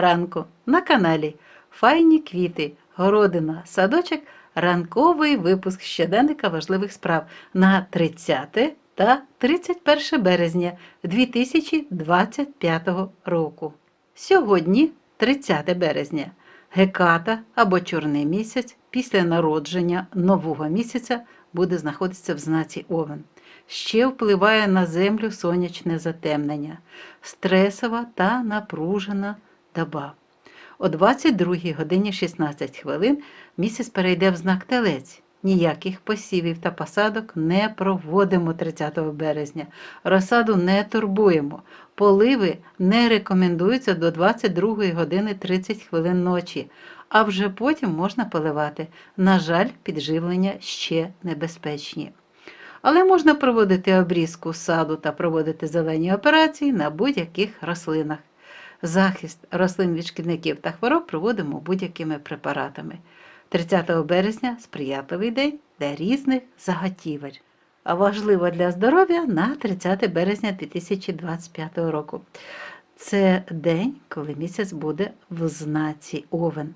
ранку на каналі Файні квіти, городина, садочок, ранковий випуск щоденника важливих справ на 30 та 31 березня 2025 року. Сьогодні, 30 березня, Геката або Чорний місяць після народження нового місяця буде знаходитися в знаці Овен. Ще впливає на землю сонячне затемнення, стресова та напружена доба. О 22 годині 16 хвилин місяць перейде в знак Телець. Ніяких посівів та посадок не проводимо 30 березня. Розсаду не турбуємо. Поливи не рекомендуються до 22 години 30 хвилин ночі, а вже потім можна поливати. На жаль, підживлення ще небезпечні. Але можна проводити обрізку саду та проводити зелені операції на будь-яких рослинах. Захист рослин від шкідників та хвороб проводимо будь-якими препаратами. 30 березня сприятливий день для різних заготівель. А важливо для здоров'я на 30 березня 2025 року. Це день, коли місяць буде в знаці Овен.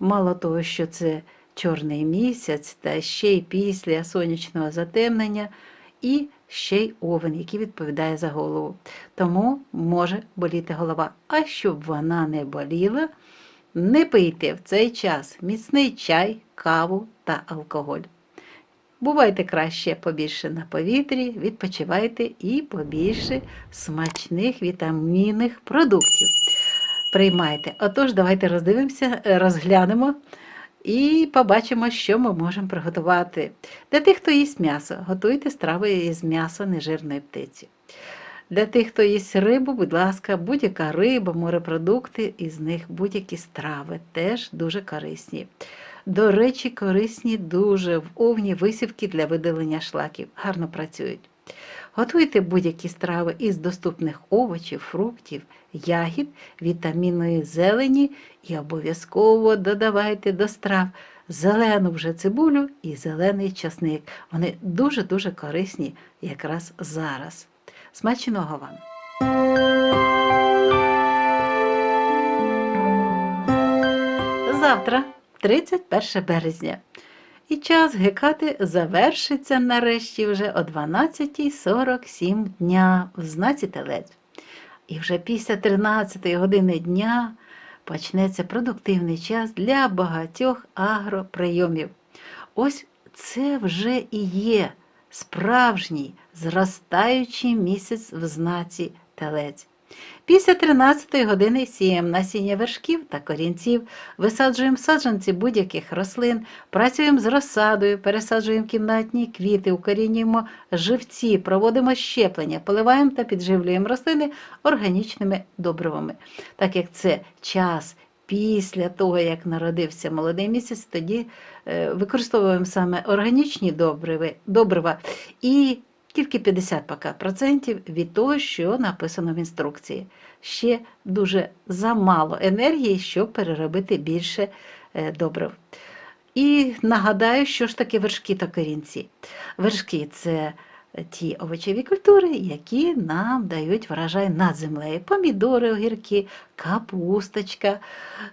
Мало того, що це чорний місяць, та ще й після сонячного затемнення, і ще й овен, який відповідає за голову. Тому може боліти голова. А щоб вона не боліла, не пийте в цей час міцний чай, каву та алкоголь. Бувайте краще побільше на повітрі, відпочивайте і побільше смачних вітамінних продуктів. Приймайте. Отож, давайте роздивимося, розглянемо і побачимо, що ми можемо приготувати. Для тих, хто їсть м'ясо, готуйте страви із м'яса нежирної птиці. Для тих, хто їсть рибу, будь ласка, будь-яка риба, морепродукти, із них будь-які страви теж дуже корисні. До речі, корисні дуже в овні висівки для видалення шлаків. Гарно працюють. Готуйте будь-які страви із доступних овочів, фруктів, ягід, вітамінної зелені і обов'язково додавайте до страв зелену вже цибулю і зелений часник. Вони дуже-дуже корисні якраз зараз. Смачного вам! Завтра, 31 березня. І час гекати завершиться нарешті вже о 12.47 дня в знаці телець. І вже після 13 години дня почнеться продуктивний час для багатьох агроприйомів. Ось це вже і є справжній зростаючий місяць в знаці телець. Після 13 години сіємо насіння вершків та корінців, висаджуємо саджанці будь-яких рослин, працюємо з розсадою, пересаджуємо кімнатні квіти, укорінюємо живці, проводимо щеплення, поливаємо та підживлюємо рослини органічними добривами. Так як це час після того, як народився молодий місяць, тоді е, використовуємо саме органічні добрива і тільки 50 поки процентів від того, що написано в інструкції. Ще дуже замало енергії, щоб переробити більше е, добрив. І нагадаю, що ж таке вершки та корінці. Вершки це ті овочеві культури, які нам дають врожай над землею. Помідори, огірки, капусточка,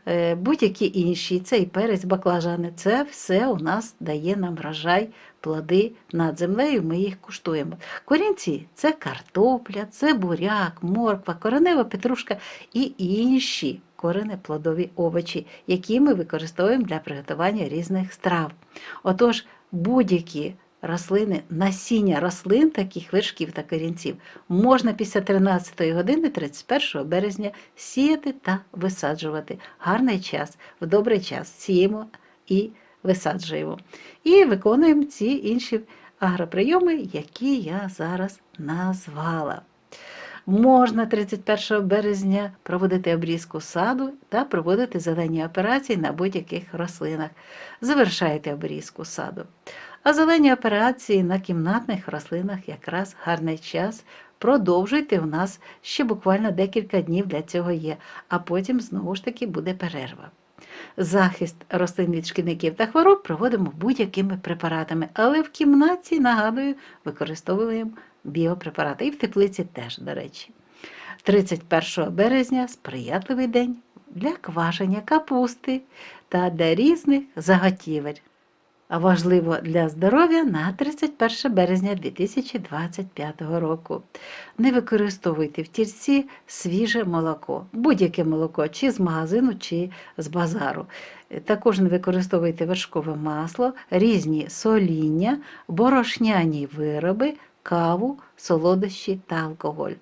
е, будь-які інші, це і перець, баклажани. Це все у нас дає нам врожай, плоди над землею, ми їх куштуємо. Корінці це картопля, це буряк, морква, коренева петрушка і інші коренеплодові овочі, які ми використовуємо для приготування різних страв. Отож, будь-які рослини, насіння рослин, таких вершків та корінців, можна після 13 години 31 березня сіяти та висаджувати. Гарний час, в добрий час сіємо і висаджуємо. І виконуємо ці інші агроприйоми, які я зараз назвала. Можна 31 березня проводити обрізку саду та проводити зелені операції на будь-яких рослинах. Завершайте обрізку саду. А зелені операції на кімнатних рослинах якраз гарний час. Продовжуйте у нас ще буквально декілька днів для цього є, а потім знову ж таки буде перерва. Захист рослин від шкідників та хвороб проводимо будь-якими препаратами, але в кімнаті, нагадую, використовуємо біопрепарати. І в теплиці теж, до речі. 31 березня сприятливий день для квашення капусти та для різних заготівель. Важливо для здоров'я на 31 березня 2025 року. Не використовуйте в тільці свіже молоко, будь-яке молоко, чи з магазину, чи з базару. Також не використовуйте вершкове масло, різні соління, борошняні вироби, каву, солодощі та алкоголь.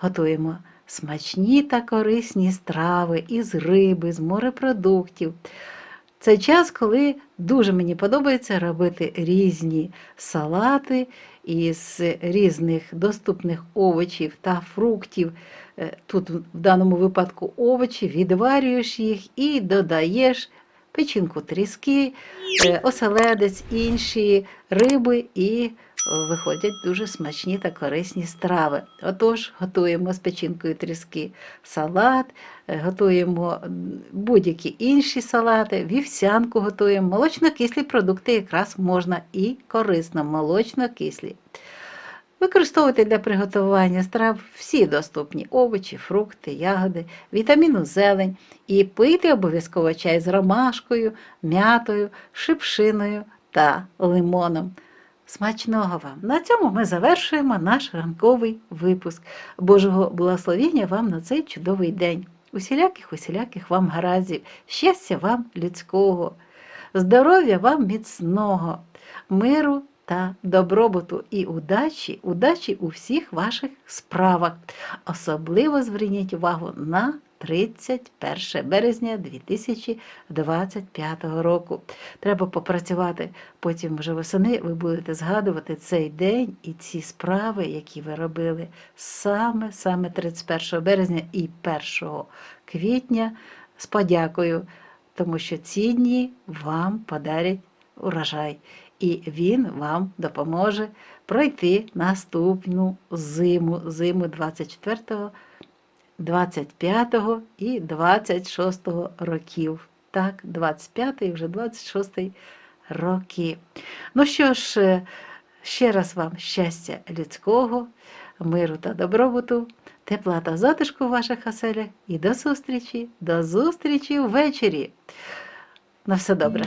Готуємо смачні та корисні страви із риби, з морепродуктів. Це час, коли дуже мені подобається робити різні салати із різних доступних овочів та фруктів. Е, Тут в даному випадку овочі, відварюєш їх і додаєш печінку тріски, е, оселедець, інші риби і виходять дуже смачні та корисні страви. Отож, готуємо з печінкою тріски салат, е, готуємо будь-які інші салати, вівсянку готуємо, молочно-кислі продукти якраз можна і корисно, молочно-кислі. Використовуйте для приготування страв всі доступні овочі, фрукти, ягоди, вітаміну зелень і пийте обов'язково чай з ромашкою, м'ятою, шипшиною та лимоном. Смачного вам! На цьому ми завершуємо наш ранковий випуск. Божого благословення вам на цей чудовий день. Усіляких, усіляких вам гараздів, щастя вам людського, здоров'я вам міцного, миру та добробуту і удачі, удачі у всіх ваших справах. Особливо зверніть увагу на 31 березня 2025 року. Треба попрацювати. Потім вже восени ви будете згадувати цей день і ці справи, які ви робили саме, саме 31 березня і 1 квітня з подякою, тому що ці дні вам подарять урожай і він вам допоможе пройти наступну зиму, зиму 24, 25 і 26 років. Так, 25 і вже 26 роки. Ну що ж, е, ще раз вам щастя людського, миру та добробуту, тепла та затишку в ваших оселях і до зустрічі, до зустрічі ввечері. На все добре.